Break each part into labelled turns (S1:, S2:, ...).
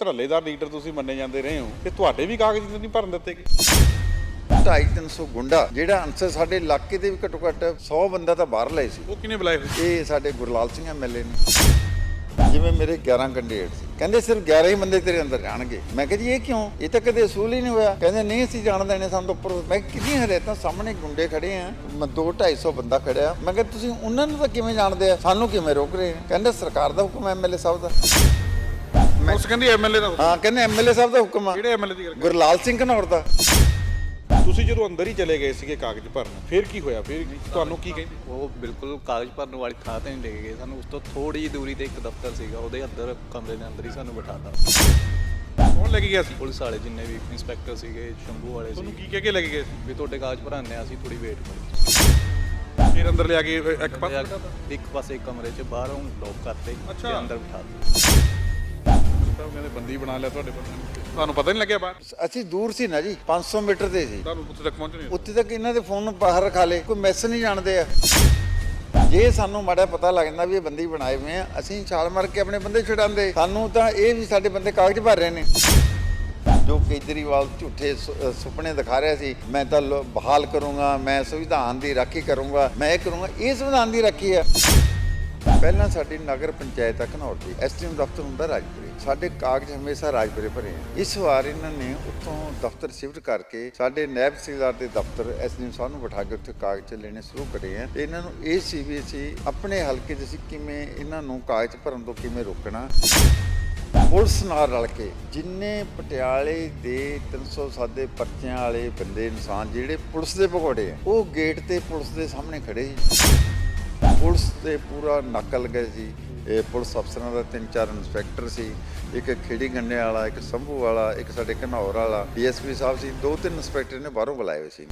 S1: ਧਰੱਲੇਦਾਰ leader ਤੁਸੀਂ ਮੰਨੇ ਜਾਂਦੇ ਰਹੇ ਹੋ ਤੇ ਤੁਹਾਡੇ ਵੀ ਕਾਗਜ਼ ਨਹੀਂ ਭਰਨ ਦਿੱਤੇ ਗਏ?
S2: 250 ਗੁੰਡਾ ਜਿਹੜਾ ਅਨਸਰ ਸਾਡੇ ਇਲਾਕੇ ਦੇ ਵੀ ਘੱਟੋ ਘੱਟ 100 ਬੰਦਾ ਤਾਂ ਬਾਹਰ ਲਏ ਸੀ।
S1: ਉਹ ਕਿਨੇ ਬੁਲਾਏ ਹੋਏ
S2: ਇਹ ਸਾਡੇ ਗੁਰਲਾਲ ਸਿੰਘ ਐਮਐਲਏ ਨੇ। ਜਿਵੇਂ ਮੇਰੇ 11 ਕੈਂਡੀਡੇਟ ਸੀ। ਕਹਿੰਦੇ ਸਿਰਫ 11 ਹੀ ਬੰਦੇ ਤੇਰੇ ਅੰਦਰ ਜਾਣਗੇ ਮੈਂ ਕਿਹਾ ਜੀ ਇਹ ਕਿਉਂ? ਇਹ ਤਾਂ ਕਦੇ ਅਸੂਲ ਹੀ ਨਹੀਂ ਹੋਇਆ। ਕਹਿੰਦੇ ਨਹੀਂ ਅਸੀਂ ਜਾਣ ਦੇਣੇ ਸਾਨੂੰ ਉੱਪਰ ਮੈਂ ਕਿੰਨੀਆਂ ਹਦਾਇਤਾਂ? ਸਾਹਮਣੇ ਗੁੰਡੇ ਖੜੇ ਆ। ਮੈਂ 2 250 ਬੰਦਾ ਖੜਿਆ। ਮੈਂ ਕਿਹਾ ਤੁਸੀਂ ਉਹਨਾਂ ਨੂੰ ਤਾਂ ਕਿਵੇਂ ਜਾਣਦੇ ਆ? ਸਾਨੂੰ ਕਿਵੇਂ ਰੋਕ ਰਹੇ ਕਹਿੰਦੇ ਸਰਕਾਰ ਦਾ ਹੁਕਮ ਐਮਐਲਏ ਸਾਹਿਬ ਦਾ।
S1: ਉਸ ਕਹਿੰਦੀ ਐਮਐਲਏ ਦਾ
S2: ਹਾਂ ਕਹਿੰਦੇ ਐਮਐਲਏ ਸਾਹਿਬ ਦਾ ਹੁਕਮ ਆ।
S1: ਕਿਹੜੇ ਐਮਐਲਏ ਦੀ ਗੱਲ
S2: ਗੁਰਲਾਲ ਸਿੰਘ ਘਨੌਰ ਦਾ।
S1: ਤੁਸੀਂ ਜਦੋਂ ਅੰਦਰ ਹੀ ਚਲੇ ਗਏ ਸੀਗੇ ਕਾਗਜ਼ ਭਰਨ ਫਿਰ ਕੀ ਹੋਇਆ? ਫਿਰ ਤੁਹਾਨੂੰ ਕੀ ਕਹਿੰਦੇ?
S3: ਉਹ ਬਿਲਕੁਲ ਕਾਗਜ਼ ਭਰਨ ਵਾਲੀ ਥਾਂ ਤੇ ਨਹੀਂ ਲੈ ਕੇ ਗਏ। ਸਾਨੂੰ ਉਸ ਤੋਂ ਥੋੜੀ ਜਿਹੀ ਦੂਰੀ ਤੇ ਇੱਕ ਦਫ਼ਤਰ ਸੀਗਾ। ਉਹਦੇ ਅੰਦਰ ਕਮਰੇ ਦੇ ਅੰਦਰ ਹੀ ਸਾਨੂੰ ਬਿਠਾਤਾ।
S1: ਕੌਣ ਲੈ ਕੇ ਗਿਆ ਸੀ?
S3: ਪੁਲਿਸ ਵਾਲੇ ਜਿੰਨੇ ਵੀ ਇੰਸਪੈਕਟਰ ਸੀਗੇ ਸ਼ੰਭੂ ਵਾਲੇ
S1: ਤੁਹਾਨੂੰ
S3: ਸੀ
S1: ਕੀ ਕਹਿ ਕੇ ਲੈ ਕੇ ਗਏ ਸੀ?
S3: ਵੀ ਤੁਹਾਡੇ ਕਾਗਜ਼ ਭਰਾਣੇ ਆ ਅਸੀਂ ਥੋੜੀ ਵੇਟ ਕਰੋ
S1: ਫਿਰ ਅੰਦਰ ਲਿਆ ਕੇ ਇੱਕ ਪਾਸੇ
S3: ਇੱਕ ਪਾਸੇ ਇੱਕ ਕਮਰੇ 'ਚ ਬਾਹਰੋਂ ਲੋਕ ਕਰਤੇ
S1: ਅੱਛਾ।
S3: ਤੇ ਅੰਦਰ ਬਿਠਾਤੇ
S1: ਸਾਹਿਬ ਕਹਿੰਦੇ ਬੰਦੀ ਬਣਾ ਲਿਆ ਤੁਹਾਡੇ ਬੰਦੇ ਨੂੰ ਤੁਹਾਨੂੰ ਪਤਾ ਨਹੀਂ ਲੱਗਿਆ ਬਾਹਰ?
S2: ਅਸੀਂ ਦੂਰ ਸੀ ਨਾ ਜੀ 500 ਮੀਟਰ ਤੇ ਸੀ।
S1: ਤੁਹਾਨੂੰ ਉੱਥੇ ਤੱਕ ਪਹੁੰਚਣੇ
S2: ਉੱਥੇ ਤੱਕ ਇਹਨਾਂ ਦੇ ਫੋਨ ਬਾਹਰ ਰਖਾ ਲੇ ਕੋਈ ਮੈਸੇਜ ਨਹੀਂ ਜਾਣਦੇ ਆ। ਜੇ ਸਾਨੂੰ ਮਾੜਾ ਪਤਾ ਲੱਗ ਜਾਂਦਾ ਵੀ ਇਹ ਬੰਦੀ ਬਣਾਏ ਹੋਏ ਆ ਅਸੀਂ ਛਾਲ ਮਾਰ ਕੇ ਆਪਣੇ ਬੰਦੇ ਛਡਾਉਂਦੇ। ਸਾਨੂੰ ਤਾਂ ਇਹ ਵੀ ਸਾਡੇ ਬੰਦੇ ਕਾਗਜ਼ ਭਰ ਰਹੇ ਨੇ। ਜੋ ਕੇਜਰੀਵਾਲ ਝੂਠੇ ਸੁ- ਅ, ਸੁਪਨੇ ਦਿਖਾ ਰਿਹਾ ਸੀ ਮੈਂ ਤਾਂ ਲੋ- ਬਹਾਲ ਕਰੂੰਗਾ ਮੈਂ ਸੰਵਿਧਾਨ ਦੀ ਰਾਖੀ ਕਰੂੰਗਾ ਮੈਂ ਇਹ ਕਰੂੰਗਾ ਇਹ ਸੰਵਿਧਾਨ ਦੀ ਰਾਖੀ ਆ। ਪਹਿਲਾਂ ਸਾਡੀ ਨਗਰ ਪੰਚਾਇਤ ਆ ਘਨੌਰ ਦੀ ਐਸਟੀਐਮ ਦਫ਼ਤਰ ਹੁੰਦਾ ਰਾਜਪੁਰੇ। ਸਾਡੇ ਕਾਗਜ਼ ਹਮੇਸ਼ਾ ਰਾਜਪੁਰੇ ਭਰੇ ਆ। ਇਸ ਵਾਰ ਇਹਨਾਂ ਨੇ ਉੱਥੋਂ ਦਫ਼ਤਰ ਸ਼ਿਫਟ ਕਰਕੇ ਸਾਡੇ ਨਾਇਬ ਤਹਿਸੀਲਦਾਰ ਦੇ ਦਫ਼ਤਰ ਐਸਡੀਐਮ ਸਾਹਿਬ ਨੂੰ ਬਿਠਾ ਕੇ ਉੱਥੇ ਕਾਗਜ਼ ਲੈਣੇ ਸ਼ੁਰੂ ਕਰੇ ਆ। ਤੇ ਇਹਨਾਂ ਨੂੰ ਇਹ ਸੀ ਵੀ ਅਸੀਂ ਆਪਣੇ ਹਲਕੇ 'ਚ ਅਸੀਂ ਕਿਵੇਂ ਇਹਨਾਂ ਨੂੰ ਕਾਗਜ਼ ਭਰਨ ਤੋਂ ਕਿਵੇਂ ਰੋਕਣਾ। ਪੁਲਿਸ ਨਾਲ ਰਲ ਕੇ ਜਿੰਨੇ ਪਟਿਆਲੇ ਦੇ 307 ਦੇ ਪਰਚਿਆਂ ਵਾਲੇ ਬੰਦੇ, ਇਨਸਾਨ ਜਿਹੜੇ ਪੁਲਿਸ ਦੇ ਭਗੌੜੇ ਆ, ਉਹ ਗੇਟ ਤੇ ਪੁਲਿਸ ਦੇ ਸਾਹਮਣੇ ਖੜੇ ਸੀ। ਪੁਲਿਸ ਤੇ ਪੂਰਾ ਨਕਲ ਗਏ ਸੀ। ਇਹ ਪੁਲਿਸ ਅਫਸਰਾਂ ਦਾ ਤਿੰਨ ਚਾਰ ਇੰਸਪੈਕਟਰ ਸੀ। ਇੱਕ ਖੇੜੀ ਗੰਨੇ ਵਾਲਾ ਇੱਕ ਸੰਭੂ ਵਾਲਾ ਇੱਕ ਸਾਡੇ ਘਨੌਰ ਵਾਲਾ ਡੀਐਸਪੀ ਸਾਹਿਬ ਸੀ। ਦੋ ਤਿੰਨ ਇੰਸਪੈਕਟਰ ਨੇ ਬਾਹਰੋਂ ਬੁਲਾਏ ਹੋਏ ਸੀ।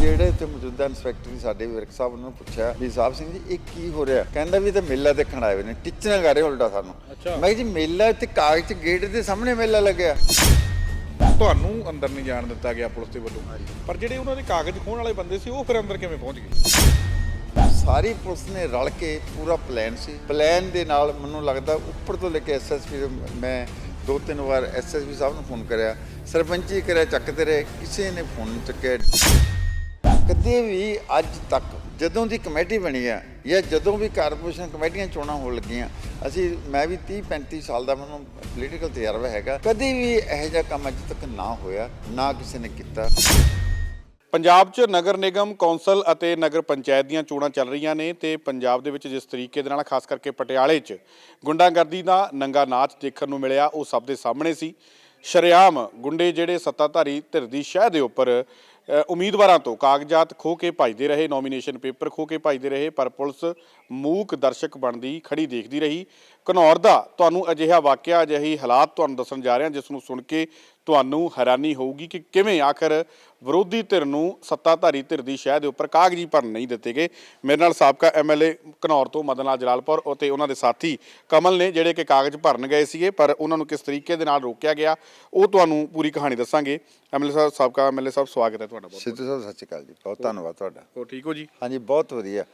S2: ਜਿਹੜੇ ਤੇ ਮੌਜੂਦਾ ਇੰਸਪੈਕਟਰ ਸੀ ਸਾਡੇ ਵਿਰਕ ਸਾਹਿਬ ਨੂੰ ਪੁੱਛਿਆ ਵੀ ਸਾਹਿਬ ਸਿੰਘ ਜੀ ਇਹ ਕੀ ਹੋ ਰਿਹਾ? ਕਹਿੰਦਾ ਵੀ ਤਾਂ ਮੇਲਾ ਦੇਖਣ ਆਏ ਨੇ। ਟੀਚਰਾਂ ਕਰ ਰਹੇ ਉਲਟਾ ਸਾਨੂੰ। ਮੈਂ ਕਿਹਾ ਜੀ ਮੇਲਾ ਤੇ ਕਾਗਜ਼ ਗੇਟ ਦੇ ਸਾਹਮਣੇ ਮੇਲਾ ਲੱਗਿਆ।
S1: ਤੁਹਾਨੂੰ ਅੰਦਰ ਨਹੀਂ ਜਾਣ ਦਿੱਤਾ ਗਿਆ ਪੁਲਿਸ ਦੇ ਵੱਲੋਂ। ਪਰ ਜਿਹੜੇ ਉਹਨਾਂ ਦੇ ਕਾਗਜ਼ ਖੋਣ ਵਾਲੇ ਬੰਦੇ ਸੀ ਉਹ ਫਿਰ ਅੰਦਰ ਕਿਵੇਂ ਪਹੁੰਚ ਗਏ?
S2: ਸਾਰੀ ਪੁਲਿਸ ਨੇ ਰਲ ਕੇ ਪੂਰਾ ਪਲਾਨ ਸੀ। ਪਲਾਨ ਦੇ ਨਾਲ ਮੈਨੂੰ ਲੱਗਦਾ ਉੱਪਰ ਤੋਂ ਲੈ ਕੇ ਐਸਐਸਪੀ ਮੈਂ ਦੋ ਤਿੰਨ ਵਾਰ ਐਸਐਸਪੀ ਸਾਹਿਬ ਨੂੰ ਫੋਨ ਕਰਿਆ। ਸਰਪੰਚੀ ਕਰਿਆ, ਚੱਕਦੇ ਰਹੇ, ਕਿਸੇ ਨੇ ਫੋਨ ਨਹੀਂ ਚੱਕਿਆ। ਕਦੇ ਵੀ ਅੱਜ ਤੱਕ ਜਦੋਂ ਦੀ ਕਮੇਟੀ ਬਣੀ ਆ ਜਾਂ ਜਦੋਂ ਵੀ ਕਾਰਪੋਰੇਸ਼ਨ ਕਮੇਟੀਆਂ ਚੋਣਾਂ ਹੋਣ ਲੱਗੀਆਂ, ਅਸੀਂ ਮੈਂ ਵੀ 30 35 ਸਾਲ ਦਾ ਮੈਨੂੰ ਪੋਲੀਟੀਕਲ ਤਜਰਬਾ ਹੈਗਾ। ਕਦੇ ਵੀ ਇਹੋ ਜਿਹਾ ਕੰਮ ਅੱਜ ਤੱਕ ਨਾ ਹੋਇਆ, ਨਾ ਕਿਸੇ ਨੇ ਕੀਤਾ।
S1: ਪੰਜਾਬ 'ਚ ਨਗਰ ਨਿਗਮ, ਕੌਂਸਲ ਅਤੇ ਨਗਰ ਪੰਚਾਇਤ ਦੀਆਂ ਚੋਣਾਂ ਚੱਲ ਰਹੀਆਂ ਨੇ ਤੇ ਪੰਜਾਬ ਦੇ ਵਿੱਚ ਜਿਸ ਤਰੀਕੇ ਦੇ ਨਾਲ, ਖਾਸ ਕਰਕੇ ਪਟਿਆਲੇ 'ਚ ਗੁੰਡਾਗਰਦੀ ਦਾ ਨੰਗਾ ਨਾਚ ਦੇਖਣ ਨੂੰ ਮਿਲਿਆ, ਉਹ ਸਭ ਦੇ ਸਾਹਮਣੇ ਸੀ। ਸ਼ਰੇਆਮ ਗੁੰਡੇ ਜਿਹੜੇ ਸੱਤਾਧਾਰੀ ਧਿਰ ਦੀ ਸ਼ਹਿ ਦੇ ਉੱਪਰ ਉਮੀਦਵਾਰਾਂ ਤੋਂ ਕਾਗਜ਼ਾਤ ਖੋ ਕੇ ਭਜਦੇ ਰਹੇ ਨੋਮੀਨੇਸ਼ਨ ਪੇਪਰ ਖੋ ਕੇ ਭਜਦੇ ਰਹੇ, ਪਰ ਪੁਲਿਸ ਮੂਕ ਦਰਸ਼ਕ ਬਣਦੀ ਖੜੀ ਦੇਖਦੀ ਰਹੀ। ਘਨੌਰ ਦਾ ਤੁਹਾਨੂੰ ਅਜਿਹਾ ਵਾਕਿਆ, ਅਜਿਹੀ ਹਾਲਾਤ ਤੁਹਾਨੂੰ ਦੱਸਣ ਜਾ ਰਹੇ ਹਾਂ ਜਿਸ ਨੂੰ ਸੁਣ ਕੇ ਤੁਹਾਨੂੰ ਹੈਰਾਨੀ ਹੋਊਗੀ ਕਿ ਕਿਵੇਂ ਆਖਰ ਵਿਰੋਧੀ ਧਿਰ ਨੂੰ ਸੱਤਾਧਾਰੀ ਧਿਰ ਦੀ ਸ਼ਹਿ ਦੇ ਉੱਪਰ ਕਾਗਜ਼ੀ ਭਰਨ ਨਹੀਂ ਦਿੱਤੇ ਗਏ। ਮੇਰੇ ਨਾਲ ਸਾਬਕਾ ਐਮਐਲਏ ਘਨੌਰ ਤੋਂ ਮਦਨ ਲਾਲ ਜਲਾਲਪੁਰ ਅਤੇ ਉਹਨਾਂ ਦੇ ਸਾਥੀ ਕਮਲ ਨੇ ਜਿਹੜੇ ਕਿ ਕਾਗਜ਼ ਭਰਨ ਗਏ ਸੀਗੇ ਪਰ ਉਹਨਾਂ ਨੂੰ ਕਿਸ ਤਰੀਕੇ ਦੇ ਨਾਲ ਰੋਕਿਆ ਗਿਆ ਉਹ ਤੁਹਾਨੂੰ ਪੂਰੀ ਕਹਾਣੀ ਦੱਸਾਂਗੇ। ਐਮਐਲਏ ਸਾਹਿਬ ਸਾਬਕਾ ਐਮਐਲਏ ਸਾਹਿਬ ਸਵਾਗਤ ਹੈ ਤੁਹਾਡਾ ਬਹੁਤ
S2: ਸਿੱਧੂ ਸਾਹਿਬ ਸਤਿ ਸ਼੍ਰੀ ਅਕਾਲ ਜੀ। ਬਹੁਤ ਧੰਨਵਾਦ ਤੁਹਾਡਾ।
S1: ਹੋ ਠੀਕ ਹੋ ਜੀ?
S2: ਹਾਂਜੀ ਬਹੁਤ ਵਧੀਆ।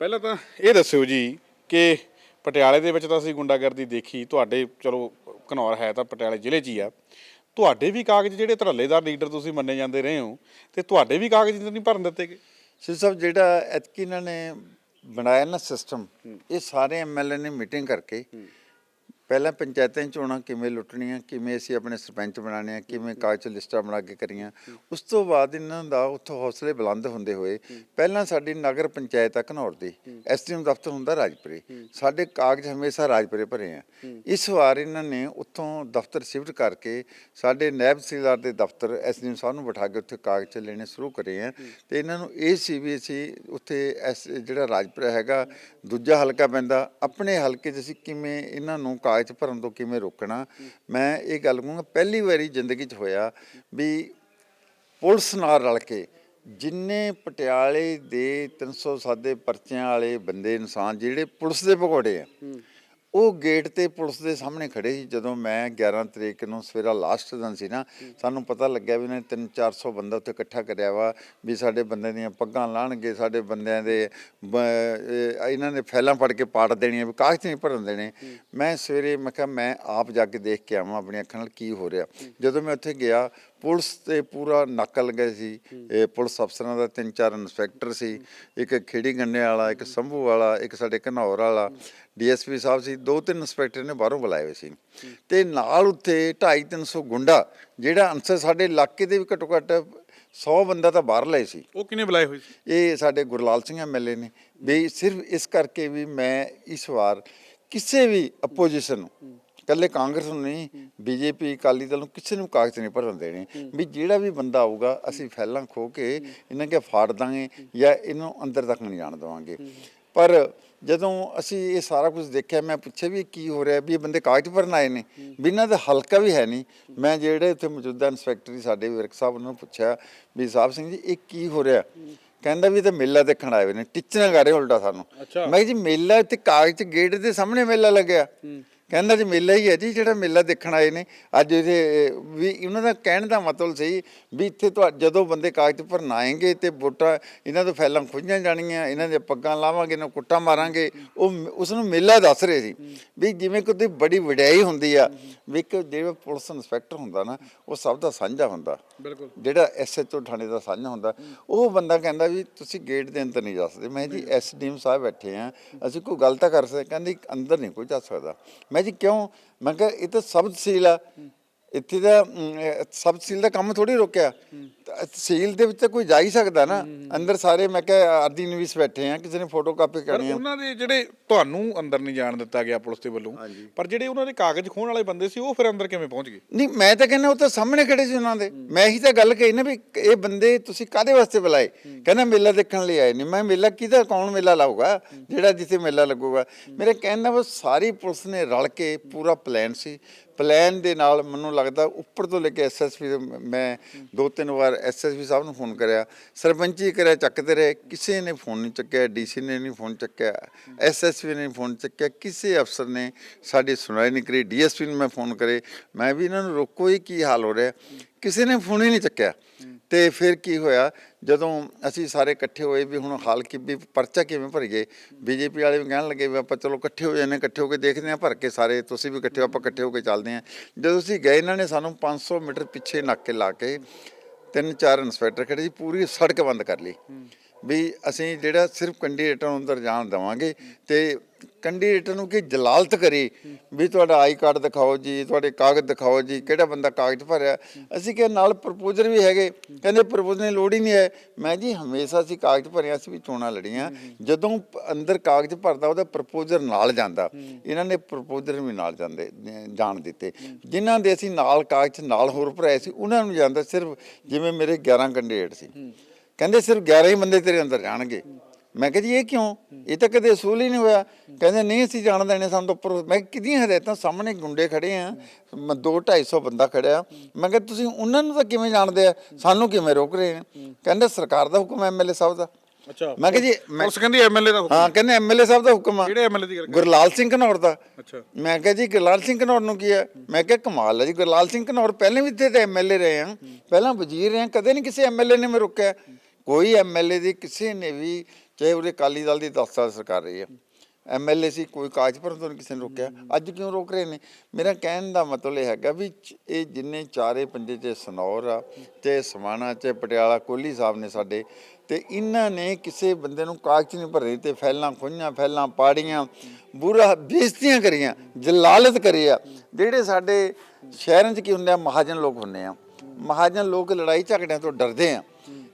S1: ਪਹਿਲਾਂ ਤਾਂ ਇਹ ਦੱਸਿਓ ਜੀ ਕਿ ਪਟਿਆਲੇ ਦੇ ਵਿੱਚ ਤਾਂ ਅਸੀਂ ਗੁੰਡਾਗਰਦੀ ਦੇਖੀ ਤੁਹਾਡੇ ਚਲੋ ਘਨੌਰ ਹੈ ਤਾਂ ਪਟਿਆਲੇ ਜ਼ਿਲ੍ਹੇ 'ਚ ਹੀ ਆ। ਤੁਹਾਡੇ ਵੀ ਕਾਗਜ਼ ਜਿਹੜੇ ਧਰੱਲੇਦਾਰ ਲੀਡਰ ਤੁਸੀਂ ਮੰਨੇ ਜਾਂਦੇ ਰਹੇ ਹੋ ਤੇ ਤੁਹਾਡੇ ਵੀ ਕਾਗਜ਼ ਨਹੀਂ ਭਰਨ ਦਿੱਤੇ ਗਏ?
S2: ਸਿੱਧੂ ਸਾਹਿਬ ਜਿਹੜਾ ਐਤਕੀ ਇਹਨਾਂ ਨੇ ਬਣਾਇਆ ਨਾ ਸਿਸਟਮ ਇਹ ਸਾਰੇ ਐਮਐਲਏ ਨੇ ਮੀਟਿੰਗ ਕਰਕੇ ਪਹਿਲਾਂ ਪੰਚਾਇਤਾਂ 'ਚ ਚੋਣਾਂ ਕਿਵੇਂ ਲੁੱਟਣੀਆਂ ਕਿਵੇਂ ਅਸੀਂ ਆਪਣੇ ਸਰਪੰਚ ਬਣਾਉਣੇ ਆ ਕਿਵੇਂ ਕਾਗਜ਼ ਲਿਸਟਾਂ ਬਣਾ ਕੇ ਕਰੀਆਂ ਉਸ ਤੋਂ ਬਾਅਦ ਇਹਨਾਂ ਦਾ ਉੱਥੋਂ ਹੌਸਲੇ ਬੁਲੰਦ ਹੁੰਦੇ ਹੋਏ ਪਹਿਲਾਂ ਸਾਡੀ ਨਗਰ ਪੰਚਾਇਤ ਆ ਘਨੌਰ ਦੀ ਐਸਟੀਐਮ ਦਫ਼ਤਰ ਹੁੰਦਾ ਰਾਜਪੁਰੇ ਸਾਡੇ ਕਾਗਜ਼ ਹਮੇਸ਼ਾ ਰਾਜਪੁਰੇ ਭਰੇ ਆ। ਇਸ ਵਾਰ ਇਹਨਾਂ ਨੇ ਉੱਥੋਂ ਦਫ਼ਤਰ ਸ਼ਿਫਟ ਕਰਕੇ ਸਾਡੇ ਨਾਇਬ ਤਹਿਸੀਲਦਾਰ ਦੇ ਦਫ਼ਤਰ ਐਸਡੀਐਮ ਸਾਹਿਬ ਨੂੰ ਬਿਠਾ ਕੇ ਉੱਥੇ ਕਾਗਜ਼ ਲੈਣੇ ਸ਼ੁਰੂ ਕਰੇ ਆ ਤੇ ਇਹਨਾਂ ਨੂੰ ਇਹ ਸੀ ਵੀ ਅਸੀਂ ਉੱਥੇ ਐਸ ਜਿਹੜਾ ਰਾਜਪੁਰਾ ਹੈਗਾ ਦੂਜਾ ਹਲਕਾ ਪੈਂਦਾ ਆਪਣੇ ਹਲਕੇ 'ਚ ਅਸੀਂ ਕਿਵੇਂ ਇਹਨਾਂ ਨੂੰ ਕਾਗਜ਼ ਭਰਨ ਤੋਂ ਕਿਵੇਂ ਰੋਕਣਾ? ਮੈਂ ਇਹ ਗੱਲ ਕਹੂੰਗਾ, ਪਹਿਲੀ ਵਾਰੀ ਜ਼ਿੰਦਗੀ 'ਚ ਹੋਇਆ ਵੀ ਪੁਲਿਸ ਨਾਲ ਰਲ ਕੇ ਜਿੰਨੇ ਪਟਿਆਲੇ ਦੇ 307 ਦੇ ਪਰਚਿਆਂ ਵਾਲੇ ਬੰਦੇ, ਇਨਸਾਨ ਜਿਹੜੇ ਪੁਲਿਸ ਦੇ ਭਗੌੜੇ ਆ ਉਹ ਗੇਟ ਤੇ ਪੁਲਿਸ ਦੇ ਸਾਹਮਣੇ ਖੜੇ ਸੀ ਜਦੋਂ ਮੈਂ 11 ਤਰੀਕ ਨੂੰ ਸਵੇਰਾ ਲਾਸਟ ਦਿਨ ਸੀ ਨਾ ਸਾਨੂੰ ਪਤਾ ਲੱਗਿਆ ਵੀ ਇਹਨਾਂ ਨੇ 3-400 ਬੰਦਾ ਉੱਥੇ ਇਕੱਠਾ ਕਰਿਆ ਵਾ ਵੀ ਸਾਡੇ ਬੰਦੇ ਦੀਆਂ ਪੱਗਾਂ ਲਾਣਗੇ ਸਾਡੇ ਬੰਦਿਆਂ ਦੇ ਇਹਨਾਂ ਨੇ ਫੈਲਾਂ ਫੜ ਕੇ ਪਾੜ ਦੇਣੀਆਂ ਵੀ ਕਾਗਜ਼ ਨਹੀਂ ਭਰਨ ਦੇਣੇ। ਮੈਂ ਸਵੇਰੇ ਮੈਂ ਕਿਹਾ ਮੈਂ ਆਪ ਜਾ ਕੇ ਦੇਖ ਕੇ ਆਵਾਂ ਆਪਣੀਆਂ ਅੱਖਾਂ ਨਾਲ ਕੀ ਹੋ ਰਿਹਾ। ਜਦੋਂ ਮੈਂ ਉੱਥੇ ਗਿਆ ਪੁਲਿਸ ਤੇ ਪੂਰਾ ਨਕਲ ਗਏ ਸੀ। ਇਹ ਪੁਲਿਸ ਅਫਸਰਾਂ ਦਾ ਤਿੰਨ ਚਾਰ ਇੰਸਪੈਕਟਰ ਸੀ। ਇੱਕ ਖੇੜੀ ਗੰਨੇ ਵਾਲਾ ਇੱਕ ਸੰਭੂ ਵਾਲਾ ਇੱਕ ਸਾਡੇ ਘਨੌਰ ਵਾਲਾ। ਡੀਐਸਪੀ ਸਾਹਿਬ ਸੀ। ਦੋ ਤਿੰਨ ਇੰਸਪੈਕਟਰ ਨੇ ਬਾਹਰੋਂ ਬੁਲਾਏ ਹੋਏ ਸੀ। ਤੇ ਨਾਲ ਉੱਥੇ 2.5 300 ਗੁੰਡਾ ਜਿਹੜਾ ਅਨਸਰ ਸਾਡੇ ਇਲਾਕੇ ਦੇ ਵੀ ਘੱਟੋ ਘੱਟ 100 ਬੰਦਾ ਤਾਂ ਬਾਹਰ ਲਏ ਸੀ।
S1: ਉਹ ਕਿਨੇ ਬੁਲਾਏ ਹੋਏ ਸੀ?
S2: ਇਹ ਸਾਡੇ ਗੁਰਲਾਲ ਸਿੰਘ ਐਮਐਲਏ ਨੇ। ਵੀ ਸਿਰਫ ਇਸ ਕਰਕੇ ਵੀ ਮੈਂ ਇਸ ਵਾਰ ਕਿਸੇ ਵੀ ਆਪੋਜੀਸ਼ਨ ਨੂੰ ਕੱਲੇ ਕਾਂਗਰਸ ਨੂੰ ਨਹੀਂ ਬੀਜੇਪੀ ਅਕਾਲੀ ਦਲ ਨੂੰ ਕਿਸੇ ਨੂੰ ਕਾਗਜ਼ ਨਹੀਂ ਭਰਨ ਦੇਣੇ। ਵੀ ਜਿਹੜਾ ਵੀ ਬੰਦਾ ਆਊਗਾ ਅਸੀਂ ਫੈਲਾਂ ਖੋ ਕੇ ਇਹਨਾਂ ਕੇ ਫਾੜ ਦਾਂਗੇ ਜਾਂ ਇਹਨੂੰ ਅੰਦਰ ਤੱਕ ਨਹੀਂ ਜਾਣ ਦੇਵਾਂਗੇ। ਪਰ ਜਦੋਂ ਅਸੀਂ ਇਹ ਸਾਰਾ ਕੁਝ ਦੇਖਿਆ ਮੈਂ ਪੁੱਛਿਆ ਵੀ ਕੀ ਹੋ ਰਿਹਾ ਵੀ ਇਹ ਬੰਦੇ ਕਾਗਜ਼ ਭਰਨ ਆਏ ਨੇ। ਇਹਨਾਂ ਦਾ ਹਲਕਾ ਵੀ ਹੈ ਨਹੀਂ। ਮੈਂ ਜਿਹੜੇ ਉੱਥੇ ਮੌਜੂਦਾ ਇੰਸਪੈਕਟਰ ਸੀ ਸਾਡੇ ਵਿਰਕ ਸਾਹਿਬ ਉਹਨਾਂ ਨੂੰ ਪੁੱਛਿਆ ਵੀ ਸਾਹਿਬ ਸਿੰਘ ਜੀ ਇਹ ਕੀ ਹੋ ਰਿਹਾ? ਕਹਿੰਦਾ ਵੀ ਤਾਂ ਮੇਲਾ ਦੇਖਣ ਆਏ ਹੋਏ ਨੇ ਟੀਚਰਾਂ ਕਰ ਉਲਟਾ ਸਾਨੂੰ। ਮੈਂ ਕਿਹਾ ਜੀ ਮੇਲਾ ਇੱਥੇ ਕਾਗਜ਼ ਗੇਟ ਦੇ ਸਾਹਮਣੇ ਮੇਲਾ ਲੱਗਿਆ। ਕਹਿੰਦਾ ਜੀ ਮੇਲਾ ਹੀ ਹੈ ਜੀ ਜਿਹੜਾ ਮੇਲਾ ਦੇਖਣ ਆਏ ਨੇ। ਅੱਜ ਇਹਦੇ ਵੀ ਉਹਨਾਂ ਦਾ ਕਹਿਣ ਦਾ ਮਤਲਬ ਸੀ ਵੀ ਇੱਥੇ ਤੁਹਾ ਜਦੋਂ ਬੰਦੇ ਕਾਗਜ਼ ਭਰਨ ਆਏਗੇ ਤੇ ਵੋਟਾਂ ਇਹਨਾਂ ਤੋਂ ਫੈਲਾਂ ਖੁੱਝੀਆਂ ਜਾਣੀਆਂ ਇਹਨਾਂ ਦੇ ਪੱਗਾਂ ਲਾਵਾਂਗੇ ਇਹਨਾਂ ਨੂੰ ਕੁੱਟਾਂ ਮਾਰਾਂਗੇ ਉਹ ਉਸ ਨੂੰ ਮੇਲਾ ਦੱਸ ਰਹੇ ਸੀ। ਵੀ ਜਿਵੇਂ ਕੋਈ ਬੜੀ ਵਡਿਆਈ ਹੁੰਦੀ ਆ ਵੀ ਇੱਕ ਜਿਹੜਾ ਪੁਲਿਸ ਇੰਸਪੈਕਟਰ ਹੁੰਦਾ ਨਾ ਉਹ ਸਭ ਦਾ ਸਾਂਝਾ ਹੁੰਦਾ।
S1: ਬਿਲਕੁਲ।
S2: ਜਿਹੜਾ ਐਸਐਚਓ ਥਾਣੇ ਦਾ ਸਾਂਝਾ ਹੁੰਦਾ। ਉਹ ਬੰਦਾ ਕਹਿੰਦਾ ਵੀ ਤੁਸੀਂ ਗੇਟ ਦੇ ਅੰਦਰ ਨਹੀਂ ਜਾ ਸਕਦੇ। ਮੈਂ ਜੀ ਐਸਡੀਐਮ ਸਾਹਿਬ ਬੈਠੇ ਆ। ਅਸੀਂ ਕੋਈ ਗੱਲ ਤਾਂ ਕਰ ਸਕਦੇ ਕਹਿੰਦੇ ਅੰਦਰ ਨਹੀਂ ਕੋਈ ਜਾ ਸਕਦਾ। ਮੈਂ ਜੀ ਕਿਉਂ? ਮੈਂ ਕਿਹਾ ਇਹ ਤਾਂ ਸਬ ਤਹਿਸੀਲ ਆ ਇੱਥੇ ਦਾ ਅਮ, ਇਹ ਸਬ ਤਹਿਸੀਲ ਦਾ ਕੰਮ ਥੋੜੀ ਰੋਕਿਆ। ਤਹਿਸੀਲ ਦੇ ਵਿੱਚ ਤਾਂ ਕੋਈ ਜਾ ਹੀ ਸਕਦਾ ਨਾ। ਅੰਦਰ ਸਾਰੇ ਮੈਂ ਕਿਹਾ ਆਰਦੀ ਨਵੀਸ ਬੈਠੇ ਆ ਕਿਸੇ ਨੇ ਫੋਟੋ ਕਾਪੀ ਕਰਨੀ ਆ।
S1: ਉਹਨਾਂ ਦੇ ਜਿਹੜੇ ਤੁਹਾਨੂੰ ਅੰਦਰ ਨਹੀਂ ਜਾਣ ਦਿੱਤਾ ਗਿਆ ਪੁਲਿਸ ਦੇ ਵੱਲੋਂ ਪਰ ਜਿਹੜੇ ਉਹਨਾਂ ਦੇ ਕਾਗਜ਼ ਖੋਣ ਵਾਲੇ ਬੰਦੇ ਸੀ ਉਹ ਫਿਰ ਅੰਦਰ ਕਿਵੇਂ ਪਹੁੰਚ ਗਏ?
S2: ਨਹੀਂ ਮੈਂ ਤਾਂ ਕਹਿੰਦਾ ਉਹ ਤਾਂ ਸਾਹਮਣੇ ਖੜੇ ਸੀ ਉਹਨਾਂ ਦੇ। ਮੈਂ ਹੀ ਤਾਂ ਗੱਲ ਕਹੀ ਨਾ ਵੀ ਇਹ ਬੰਦੇ ਤੁਸੀਂ ਕਾਦੇ ਵਾਸਤੇ ਬੁਲਾਏ? ਕਹਿੰਦਾ ਮੇਲਾ ਦੇਖਣ ਲਈ ਆਏ ਨਹੀਂ ਮੈਂ ਮੇਲਾ ਕਿਹਦਾ ਕੌਣ ਮੇਲਾ ਲਾਊਗਾ? ਜਿਹੜਾ ਜਿੱਥੇ ਮੇਲਾ ਲੱਗੂਗਾ। ਮੇਰੇ ਕਹਿਣ ਦਾ ਬਸ ਸਾਰੀ ਪੁਲਿਸ ਨੇ ਰਲ ਕੇ ਪੂਰਾ ਪਲਾਨ ਸੀ। ਪਲਾਨ ਦੇ ਨਾਲ ਮੈਨੂੰ ਲੱਗਦਾ ਉੱਪਰ ਤੋਂ ਲੈ ਕੇ ਐਸਐਸਪੀ ਮੈਂ ਦੋ ਤਿੰਨ ਵਾਰ ਐਸਐਸਪੀ ਸਾਹਿਬ ਨੂੰ ਫੋਨ ਕਰਿਆ, ਸਰਪੰਚੀ ਕਰਿਆ, ਚੱਕਦੇ ਰਹੇ, ਕਿਸੇ ਨੇ ਫੋਨ ਨਹੀਂ ਚੱਕਿਆ, ਡੀਸੀ ਨੇ ਨਹੀਂ ਫੋਨ ਚੱਕਿਆ ਐਸਐਸਪੀ ਨੇ ਨਹੀਂ ਫੋਨ ਚੱਕਿਆ, ਕਿਸੇ ਅਫਸਰ ਨੇ ਸਾਡੀ ਸੁਣਾਈ ਨਹੀਂ ਕਰੀ, ਡੀਐਸਪੀ ਨੂੰ ਮੈਂ ਫੋਨ ਕਰੇ, ਮੈਂ ਵੀ ਇਹਨਾਂ ਨੂੰ ਰੋਕੋ ਹੀ ਕੀ ਹਾਲ ਹੋ ਰਿਹਾ। ਕਿਸੇ ਨੇ ਫੋਨ ਹੀ ਨਹੀਂ ਚੱਕਿਆ। ਤੇ ਫਿਰ ਕੀ ਹੋਇਆ, ਜਦੋਂ ਅਸੀਂ ਸਾਰੇ ਇਕੱਠੇ ਹੋਏ ਵੀ ਹੁਣ ਹਾਲ ਕੀ ਵੀ ਪਰਚਾ ਕਿਵੇਂ ਭਰੀਏ, ਬੀਜੇਪੀ ਵਾਲੇ ਵੀ ਕਹਿਣ ਲੱਗੇ ਵੀ ਆਪਾਂ ਚਲੋ ਇਕੱਠੇ ਹੋ ਜਾਂਦੇ, ਇਕੱਠੇ ਹੋ ਕੇ ਦੇਖਦੇ ਹਾਂ ਭਰ ਕੇ ਸਾਰੇ, ਤੁਸੀਂ ਵੀ ਇਕੱਠੇ ਹੋ, ਆਪਾਂ ਇਕੱਠੇ ਹੋ ਕੇ ਚੱਲਦੇ ਹਾਂ। ਜਦੋਂ ਅਸੀਂ ਗਏ, ਇਹਨਾਂ ਨੇ ਸਾਨੂੰ 500 ਮੀਟਰ ਪਿੱਛੇ ਨਾਕੇ ਲਾ ਕੇ ਤਿੰਨ ਚਾਰ ਇੰਸਪੈਕਟਰ ਖੜੇ ਸੀ ਪੂਰੀ ਸੜਕ ਬੰਦ ਕਰ ਲਈ। ਵੀ ਅਸੀਂ ਜਿਹੜਾ ਸਿਰਫ ਕੈਂਡੀਡੇਟਾਂ ਨੂੰ ਅੰਦਰ ਜਾਣ ਦੇਵਾਂਗੇ ਤੇ ਕੈਂਡੀਡੇਟਾਂ ਨੂੰ ਕਿ ਜਲਾਲਤ ਕਰੀ ਵੀ ਤੁਹਾਡਾ ਆਈ ਕਾਰਡ ਦਿਖਾਓ ਜੀ, ਤੁਹਾਡੇ ਕਾਗਜ਼ ਦਿਖਾਓ ਜੀ, ਕਿਹੜਾ ਬੰਦਾ ਕਾਗਜ਼ ਭਰਿਆ। ਅਸੀਂ ਕਿਹਾ ਨਾਲ ਪ੍ਰਪੋਜ਼ਰ ਵੀ ਹੈਗੇ। ਕਹਿੰਦੇ ਪ੍ਰਪੋਜ਼ਲ ਦੀ ਲੋੜ ਹੀ ਨਹੀਂ ਹੈ। ਮੈਂ ਜੀ ਹਮੇਸ਼ਾ ਅਸੀਂ ਕਾਗਜ਼ ਭਰਿਆ ਅਸੀਂ ਵੀ ਚੋਣਾਂ ਲੜੀਆਂ। ਜਦੋਂ ਅੰਦਰ ਕਾਗਜ਼ ਭਰਦਾ ਉਹਦਾ ਪ੍ਰਪੋਜ਼ਰ ਨਾਲ ਜਾਂਦਾ। ਇਹਨਾਂ ਨੇ ਪ੍ਰਪੋਜ਼ਰ ਵੀ ਨਾਲ ਜਾਂਦੇ ਜਾਣ ਦਿੱਤੇ। ਜਿਨ੍ਹਾਂ ਦੇ ਅਸੀਂ ਨਾਲ ਕਾਗਜ਼ ਨਾਲ ਹੋਰ ਭਰਾਏ ਸੀ, ਉਹਨਾਂ ਨੂੰ ਜਾਂਦਾ ਸਿਰਫ ਜਿਵੇਂ ਮੇਰੇ 11 ਕੈਂਡੀਡੇਟ ਸੀ। ਕਹਿੰਦੇ ਸਿਰਫ 11 ਹੀ ਬੰਦੇ ਤੇਰੇ ਅੰਦਰ ਜਾਣਗੇ। ਮੈਂ ਕਿਹਾ ਜੀ ਇਹ ਕਿਉਂ? ਇਹ ਤਾਂ ਕਦੇ ਅਸੂਲ ਹੀ ਨਹੀਂ ਹੋਇਆ। ਕਹਿੰਦੇ ਨਹੀਂ ਅਸੀਂ ਜਾਣ ਦੇਣੇ ਸਾਨੂੰ ਤਾਂ ਉੱਪਰ ਮੈਂ ਕਿਹਾ ਕਿਹਦੀਆਂ ਹਦਾਇਤਾਂ? ਸਾਹਮਣੇ ਗੁੰਡੇ ਖੜੇ ਆ। ਮ- ਦੋ 250 ਬੰਦਾ ਖੜਿਆ। ਮੈਂ ਕਿਹਾ ਤੁਸੀਂ ਉਹਨਾਂ ਨੂੰ ਤਾਂ ਕਿਵੇਂ ਜਾਣਦੇ ਆ? ਸਾਨੂੰ ਕਿਵੇਂ ਰੋਕ ਰਹੇ ਨੇ? ਕਹਿੰਦੇ ਸਰਕਾਰ ਦਾ ਹੁਕਮ ਐਮਐਲਏ ਸਾਹਿਬ ਦਾ।
S1: ਅੱਛਾ।
S2: ਮੈਂ ਕਿਹਾ ਜੀ
S1: ਪੁਲਿਸ ਕਹਿੰਦੀ ਐਮਐਲਏ ਦਾ ਹੁਕਮ।
S2: ਹਾਂ ਕਹਿੰਦੇ ਐਮਐਲਏ ਸਾਹਿਬ ਦਾ ਹੁਕਮ ਆ।
S1: ਕਿਹੜੇ ਐਮਐਲਏ ਦੀ
S2: ਗੁਰਲਾਲ ਸਿੰਘ ਘਨੌਰ ਦਾ।
S1: ਅੱਛਾ।
S2: ਮੈਂ ਕਿਹਾ ਜੀ ਗੁਰਲਾਲ ਸਿੰਘ ਘਨੌਰ ਨੂੰ ਕੀ ਹੈ? ਮੈਂ ਕਿਹਾ ਕਮਾਲ ਹੈ ਜੀ ਗੁਰਲਾਲ ਸਿੰਘ ਘਨੌਰ ਪਹਿਲੇ ਵੀ ਇੱਥੇ ਤੇ ਐਮਐਲਏ ਰਹੇ ਆ। ਪਹਿਲਾਂ ਵਜ਼ੀਰ ਰਹੇ ਆ। ਕਦੇ ਨਹੀਂ ਕਿਸੇ ਐਮਐਲਏ ਨੇ ਮੈਂ ਰੋਕਿਆ। ਕੋਈ ਐਮਐਲਏ ਦੀ ਕਿਸੇ ਨੇ ਵੀ ਚਾਹੇ ਉਹਦੇ ਅਕਾਲੀ ਦਲ ਦੀ 10 ਸਾਲ ਸਰਕਾਰ ਰਹੀ ਹੈ। ਐਮਐਲਏ ਸੀ ਕੋਈ ਕਾਗਜ਼ ਭਰਨ ਤੋਂ ਨਹੀਂ ਕਿਸੇ ਨੇ ਰੋਕਿਆ। ਅੱਜ ਕਿਉਂ ਰੋਕ ਰਹੇ ਨੇ? ਮੇਰਾ ਕਹਿਣ ਦਾ ਮਤਲਬ ਇਹ ਹੈਗਾ ਵੀ ਚ- ਇਹ ਜਿੰਨੇ ਚਾਰੇ ਪੰਜੇ ਚ ਸਨੌਰ ਆ ਤੇ ਸਮਾਣਾ ਚ ਪਟਿਆਲਾ, ਕੋਹਲੀ ਸਾਹਿਬ ਨੇ ਸਾਡੇ, ਤੇ ਇਹਨਾਂ ਨੇ ਕਿਸੇ ਬੰਦੇ ਨੂੰ ਕਾਗਜ਼ ਨਹੀਂ ਭਰੇ ਤੇ ਫੈਲਾਂ ਖੋਈਆਂ ਫੈਲਾਂ ਪਾੜੀਆਂ, ਬੁਰਾ ਬੇਇੱਜ਼ਤੀਆਂ ਕਰੀਆਂ, ਜਲਾਲਤ ਕਰੀ ਆ। ਜਿਹੜੇ ਸਾਡੇ ਸ਼ਹਿਰਾਂ 'ਚ ਕੀ ਹੁੰਦੇ ਆ, ਮਹਾਜਨ ਲੋਕ ਹੁੰਦੇ ਆ। ਮਹਾਜਨ ਲੋਕ ਲੜਾਈ ਝਗੜਿਆਂ ਤੋਂ ਡਰਦੇ ਆ।